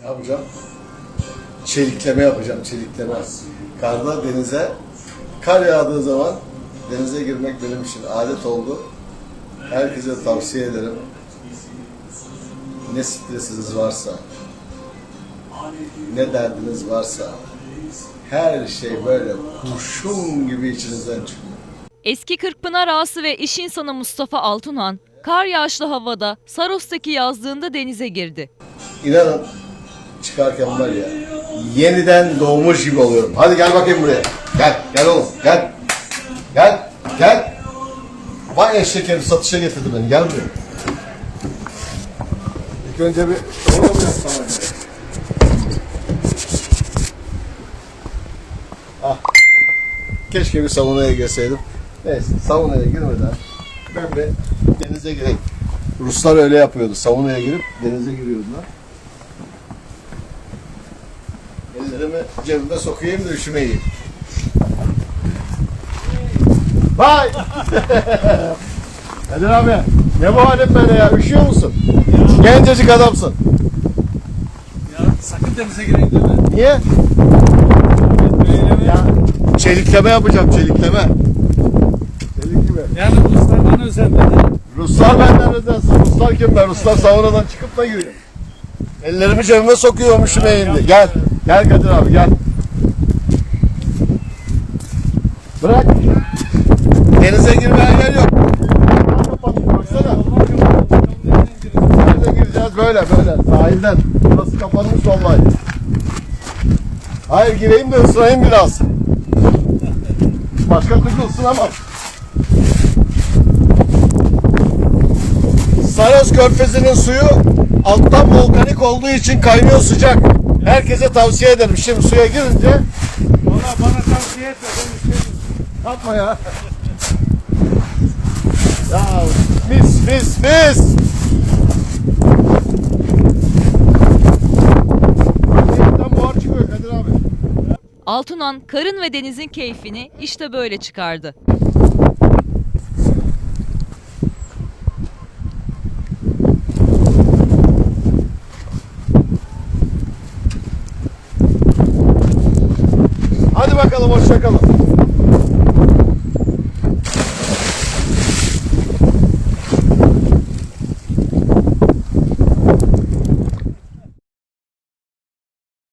Ne yapacağım? Çelikleme yapacağım, çelikleme. Karda denize, kar yağdığı zaman denize girmek benim için adet oldu. Herkese tavsiye ederim. Ne stresiniz varsa, ne derdiniz varsa, her şey böyle kurşun gibi içinizden çıkıyor. Eski Kırkpınar ağası ve iş insanı Mustafa Altunhan, kar yağışlı havada Saros'taki yazlığında denize girdi. İnanın çıkarken var ya yeniden doğmuş gibi oluyorum. Hadi gel bakayım buraya. Gel, gel oğlum, gel. Gel, gel. Vay eşek herif satışa getirdi beni. Gel buraya. İlk önce bir doğru mu yapsam? Ah. Keşke bir saunaya girseydim. Neyse saunaya girmeden ben bir denize gireyim. Ruslar öyle yapıyordu. Saunaya girip denize giriyordular. Ellerimi cebime sokayım da üşümeyeyim. Vay! Kadir abi, ne bu halin böyle ya? Üşüyor musun? Gencecik adamsın. Ya sakın denize gireyim deme. Niye? Böyle? Ya çelikleme yapacağım, çelikleme. Çelikleme. Yani Ruslardan özel dedi. Ruslar benden özensin. Ruslar kim ben? Ruslar saunadan çıkıp da giriyor. Ellerimi cebime sokuyorum üşümeyeyim diye. Gel. Gel Kadir abi gel. Bırak. Denize girmeye yer yok. Baksana. Denize gireceğiz böyle böyle sahilden. Burası kapanmış vallahi. Hayır gireyim de ısırayım biraz. Başka türlü ısınamam. Saros Körfezi'nin suyu alttan volkanik olduğu için kaynıyor sıcak. Herkese tavsiye ederim. Şimdi suya girince Valla bana tavsiye etme ben istedim. yapma ya. ya mis mis mis. Denizden buhar çıkıyor Kadir abi. Altunan karın ve denizin keyfini işte böyle çıkardı. Hadi bakalım hoşça kalın.